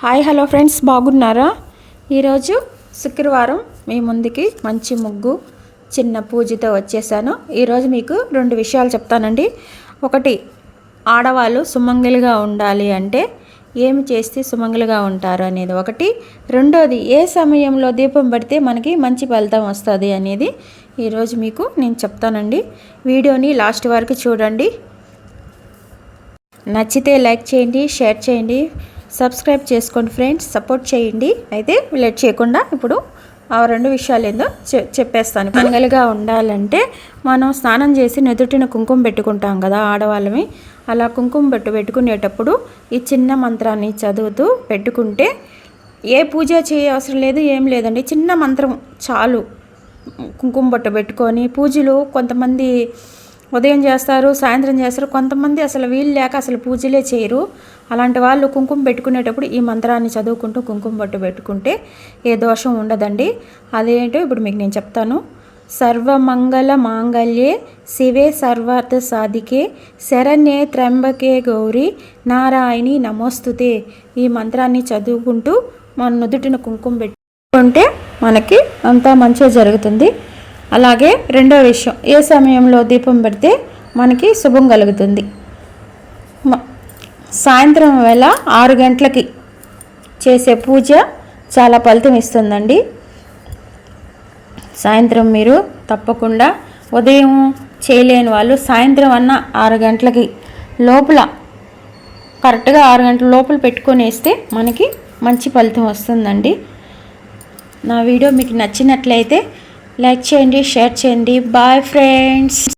Hi hello friends బాగున్నారా? ఈరోజు శుక్రవారం. మీ ముందుకి మంచి ముగ్గు చిన్న పూజతో వచ్చేసాను. ఈరోజు మీకు రెండు విషయాలు చెప్తానండి. ఒకటి ఆడవాళ్ళు సుమంగలిగా ఉండాలి అంటే ఏమి చేస్తే సుమంగలిగా ఉంటారు అనేది. ఒకటి రెండోది ఏ సమయంలో దీపం పడితే మనకి మంచి ఫలితం వస్తుంది అనేది ఈరోజు మీకు నేను చెప్తానండి. వీడియోని లాస్ట్ వరకు చూడండి. నచ్చితే లైక్ చేయండి షేర్ చేయండి. సబ్స్క్రైబ్ చేసుకోండి ఫ్రెండ్స్ సపోర్ట్ చేయండి. అయితే లేట్ చేయకుండా ఇప్పుడు ఆ రెండు విషయాలు ఏందో చెప్పేస్తాను. పంగలుగా ఉండాలంటే మనం స్నానం చేసి నెదుటిన కుంకుమ పెట్టుకుంటాం కదా ఆడవాళ్ళమి. అలా కుంకుమ పెట్టు పెట్టుకునేటప్పుడు ఈ చిన్న మంత్రాన్ని చదువుతూ పెట్టుకుంటే ఏ పూజ చేయ అవసరం లేదు ఏం లేదండి. చిన్న మంత్రం చాలు. కుంకుమ బట్ట పెట్టుకొని పూజలు కొంతమంది ఉదయం చేస్తారు సాయంత్రం చేస్తారు. కొంతమంది అసలు వీలు లేక అసలు పూజలే చేయరు. అలాంటి వాళ్ళు కుంకుమ పెట్టుకునేటప్పుడు ఈ మంత్రాన్ని చదువుకుంటూ కుంకుమ బొట్టు పెట్టుకుంటే ఏ దోషం ఉండదండి. అదేంటో ఇప్పుడు మీకు నేను చెప్తాను. సర్వమంగళ మాంగళ్యే శివే సర్వార్థ సాధికే శరణ్యే త్రంబకే గౌరి నారాయణి నమోస్తుతే. ఈ మంత్రాన్ని చదువుకుంటూ మన నుదుటిన కుంకుమ పెట్టుకుంటే మనకి అంతా మంచిగా జరుగుతుంది. అలాగే రెండో విషయం ఏ సమయంలో దీపం పెడితే మనకి శుభం కలుగుతుంది? సాయంత్రం వేళ ఆరు గంటలకి చేసే పూజ చాలా ఫలితం ఇస్తుందండి. సాయంత్రం మీరు తప్పకుండా ఉదయం చేయలేని వాళ్ళు సాయంత్రం అన్న ఆరు గంటలకి లోపల కరెక్ట్గా ఆరు గంటల లోపల పెట్టుకొని వేస్తే మనకి మంచి ఫలితం వస్తుందండి. నా వీడియో మీకు నచ్చినట్లయితే లైక్ చేయండి షేర్ చేయండి. Bye friends.